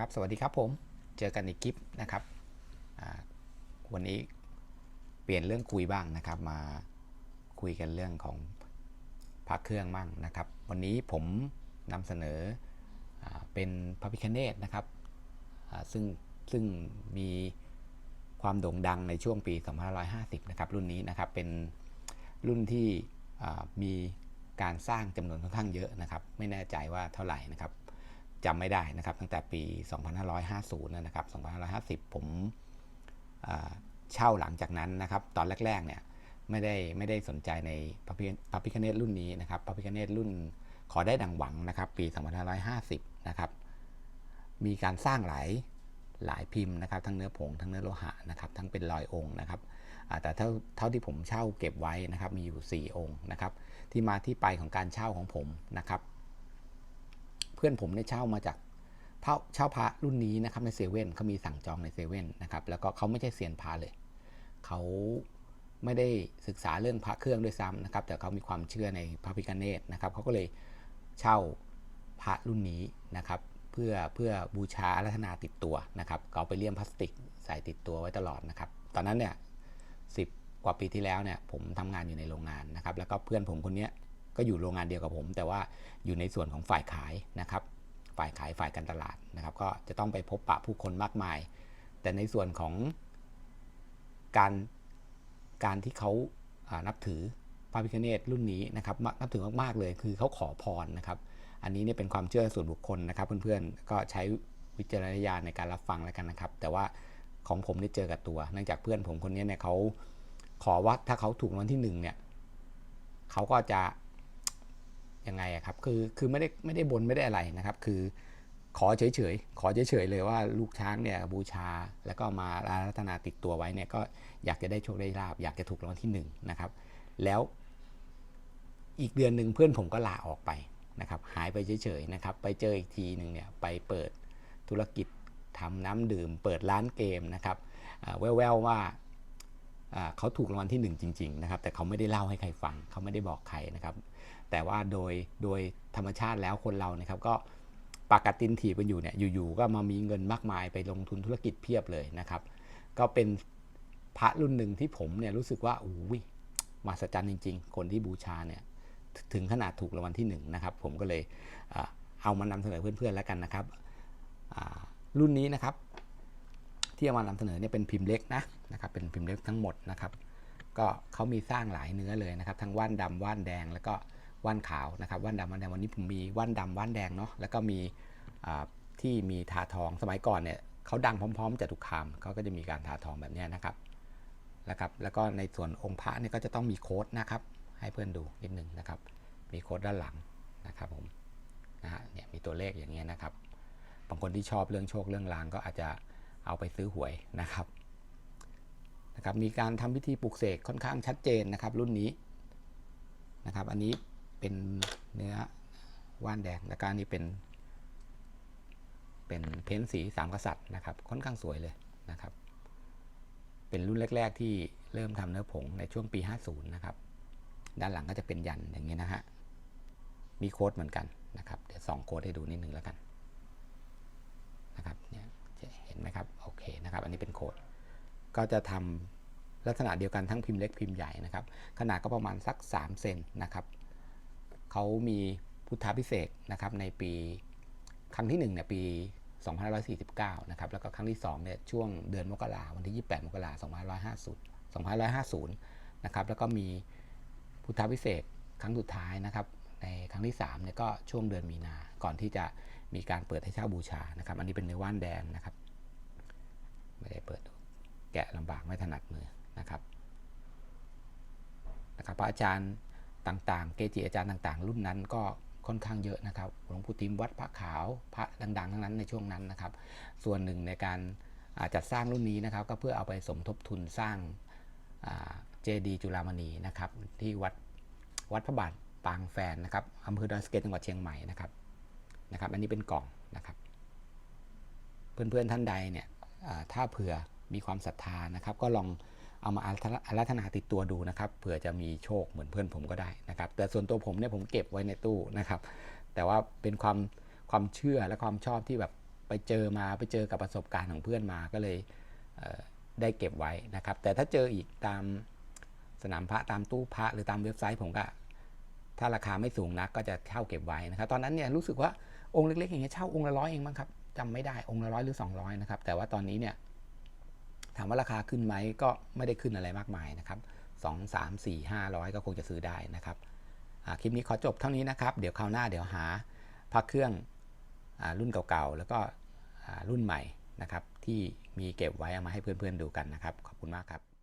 ครับ สวัสดีครับผม เจอกันในคลิปนะครับ วันนี้เปลี่ยนเรื่องคุยบ้างนะครับ มาคุยกันเรื่องของพักเครื่องบ้างนะครับ วันนี้ผมนำเสนออเป็นพระพิคเนตนะครับซึ่งซึ่งมีความโด่งดังในช่วงปี 2550 นะครับ รุ่นนี้นะครับ เป็นรุ่นที่มีการสร้างจำนวนค่อนข้างเยอะนะครับ ไม่แน่ใจว่าเท่าไหร่นะครับ จำไม่ได้นะครับ ตั้งแต่ปี 2550 นะครับ 2550 ผมเช่าหลังจากนั้นนะครับ ตอนแรกๆเนี่ยไม่ได้ไม่ได้สนใจในพระพิพพคเนตรุ่นนี้นะครับพระพิคเนตรุ่นขอได้ดังหวังนะครับ ปี 2550 นะครับ มีการสร้างหลายหลายพิมพ์นะครับ ทั้งเนื้อผงทั้งเนื้อโลหะนะครับ ทั้งเป็นรอยองค์นะครับแต่เท่าเท่าที่ผมเช่าเก็บไว้นะครับ มีอยู่ 4 องค์นะครับ ที่มาที่ไปของการเช่าของผมนะครับ พื่อนผมเนี่ยเช่ามาจากเช่าเช่าพระรุ่นนี้นะครับในเซเว่นเขามีสั่งจองในเซเว่นนะครับแล้วก็เขาไม่ใช่เซียนพระเลย เขาไม่ได้ศึกษาเรื่องพระเครื่องด้วยซ้ำนะครับ แต่เขามีความเชื่อในพระพิฆเนศนะครับเขาก็เลยเช่าพระรุ่นนี้นะครับ เพื่อเพื่อบูชาอารัธนาติดตัวนะครับเอาไปเลี่ยมพลาสติกใส่ติดตัวไว้ตลอดนะครับ ตอนนั้นเนี่ยสิบกว่าปีที่แล้วเนี่ยผมทำงานอยู่ในโรงงานนะครับ แล้วก็เพื่อนผมคนเนี้ย ก็อยู่โรงงานเดียวกับผม แต่ว่าอยู่ในส่วนของฝ่ายขายนะครับ ฝ่ายขายฝ่ายการตลาดนะครับ ก็จะต้องไปพบปะผู้คนมากมาย แต่ในส่วนของการการที่เขาานับถือพระพิฆเนศรุ่นนี้นะครับนับถือมากๆเลยคือเขาขอพรนะครับ อันนี้เนี่ยเป็นความเชื่อส่วนบุคคลนะครับ เพื่อนๆก็ใช้วิจารณญาณในการรับฟังแล้วกันนะครับ แต่ว่าของผมได้เจอกับตัว เนื่องจากเพื่อนผมคนนี้เนี่ยเขาขอว่าถ้าเขาถูกรางวัลที่หนึ่งเนี่ยเขาก็จะ ยังไงอะครับคือคือไม่ได้ไม่ได้บนไม่ได้อะไรนะครับ คือขอเฉยๆ ขอเฉยๆเลยว่าลูกช้างเนี่ยบูชาแล้วก็มาอารัตนาติดตัวไว้เนี่ยก็อยากจะได้โชคได้ลาบอยากจะถูกรางวัลที่หนึ่งนะครับ แล้วอีกเดือนหนึ่งเพื่อนผมก็ลาออกไปนะครับ หายไปเฉยๆนะครับ ไปเจออีกทีหนึ่งเนี่ยไปเปิดธุรกิจทำน้ำดื่ม เปิดร้านเกมนะครับแววๆว่า เขาถูกรางวัลที่หนึ่งจริงๆนะครับแต่เขาไม่ได้เล่าให้ใครฟัง เขาไม่ได้บอกใครนะครับแต่ว่าโดยโดยธรรมชาติแล้วคนเรานะครับก็ปากกตินถีบกันอยู่เนี่ยอยู่ๆก็มามีเงินมากมายไปลงทุนธุรกิจเพียบเลยนะครับ ก็เป็นพระรุ่นหนึ่งที่ผมเนี่ยรู้สึกว่าอุ้ยมหัศจรรย์จริง ๆ คนที่บูชาเนี่ยถึงขนาดถูกรางวัลที่หนึ่งนะครับผมก็เลยเอามานำเสนอเพื่อนๆแล้วกันนะครับรุ่นนี้นะครับ ที่เอามานำเสนอเนี่ยเป็นพิมพ์เล็กนะนะครับเป็นพิมพ์เล็กทั้งหมดนะครับ ก็เขามีสร้างหลายเนื้อเลยนะครับ ทั้งว่านดำว่านแดงแล้วก็ว่านขาวนะครับว่านดำว่านแดงวันนี้ผมมีว่านดำว่านแดงเนาะแล้วก็มีที่มีทาทองสมัยก่อนเนี่ยเขาดังพร้อมๆจตุคามเขาก็จะมีการทาทองแบบนี้นะครับนะครับ แล้วก็ในส่วนองค์พระเนี่ยก็จะต้องมีโค้ดนะครับ ให้เพื่อนดูนิดหนึ่งนะครับ มีโค้ดด้านหลังนะครับผมนะฮะเนี่ยมีตัวเลขอย่างเงี้ยนะครับบางคนที่ชอบเรื่องโชคเรื่องลางก็อาจจะ เอาไปซื้อหวยนะครับนะครับมีการทำพิธีปลุกเสกค่อนข้างชัดเจนนะครับ รุ่นนี้นะครับ อันนี้เป็นเนื้อว่านแดงแล้วก็อันนี้เป็น เป็นเพ้นสีสามกษัตริย์นะครับ ค่อนข้างสวยเลยนะครับ เป็นรุ่นแรก ๆ ที่เริ่มทำเนื้อผงในช่วงปี 50 นะครับ ด้านหลังก็จะเป็นยันอย่างนี้นะฮะมีโค้ดเหมือนกันนะครับ เดี๋ยวส่องโค้ดให้ดูนิดหนึ่งแล้วกันนะครับเนี่ย เห็นไหมครับโอเคนะครับ อันนี้เป็นโคดก็จะทำลักษณะเดียวกันทั้งพิมพ์เล็กพิมพ์ใหญ่นะครับ ขนาดก็ประมาณสัก 3 เซนนะครับเขามีพุทธาพิเศษนะครับในปีครั้งที่1เนี่ยปี 2549 นะครับ แล้วก็ครั้งที่2เนี่ยช่วงเดือนมกราวันที่ 28 มกรา2550 2550 นะครับ แล้วก็มีพุทธาพิเศษครั้งสุดท้ายนะครับ ในครั้งที่3เนี่ยก็ช่วงเดือนมีนา ก่อนที่จะ มีการเปิดให้เช่าบูชานะครับ อันนี้เป็นเนื้อว่านแดงนะครับ ไม่ได้เปิดแกะลำบากไม่ถนัดมือนะครับนะครับพระอาจารย์ต่างๆ เกจิอาจารย์ต่างๆ รุ่นนั้นก็ค่อนข้างเยอะนะครับ หลวงปู่ติมวัดพระขาวพระดังๆ ทั้งนั้นในช่วงนั้นนะครับ ส่วนหนึ่งในการาจัดสร้างรุ่นนี้นะครับ ก็เพื่อเอาไปสมทบทุนสร้างเจดีจุฬามณีนะครับที่วัดวัดพระบาทปางแฟนนะครับอำเภอดอยสะเก็ตจังหวัดเชียงใหม่นะครับ นะครับ อันนี้เป็นกล่องนะครับ เพื่อนๆท่านใดเนี่ยถ้าเผื่อมีความศรัทธานะครับ ก็ลองเอามาอารัธนาติดตัวดูนะครับเผื่อจะมีโชคเหมือนเพื่อนผมก็ได้นะครับ แต่ส่วนตัวผมเนี่ยผมเก็บไว้ในตู้นะครับ แต่ว่าเป็นความความเชื่อและความชอบที่แบบไปเจอมาไปเจอกับประสบการณ์ของเพื่อนมาก็เลยเได้เก็บไว้นะครับ แต่ถ้าเจออีกตามสนามพระตามตู้พระหรือตามเว็บไซต์ผมก็ ถ้าราคาไม่สูงนักก็จะเช่าเก็บไว้นะครับ ตอนนั้นเนี่ยรู้สึกว่า องค์เล็กๆอย่างเงี้ยเช่าองค์ละร้อยเองมั้งครับจำไม่ได้องค์ละร้อยหรือ 200นะครับแต่ว่าตอนนี้เนี่ยถามว่าราคาขึ้นไหมก็ไม่ได้ขึ้นอะไรมากมายนะครับ2 3 4 500 ก็คงจะซื้อได้นะครับคลิปนี้ขอจบเท่านี้นะครับ เดี๋ยวคราวหน้าเดี๋ยวหาพระเครื่องอรุ่นเก่าๆ แล้วก็รุ่นใหม่นะครับที่มีเก็บไว้เอามาให้เพื่อนๆดูกันนะครับ ขอบคุณมากครับ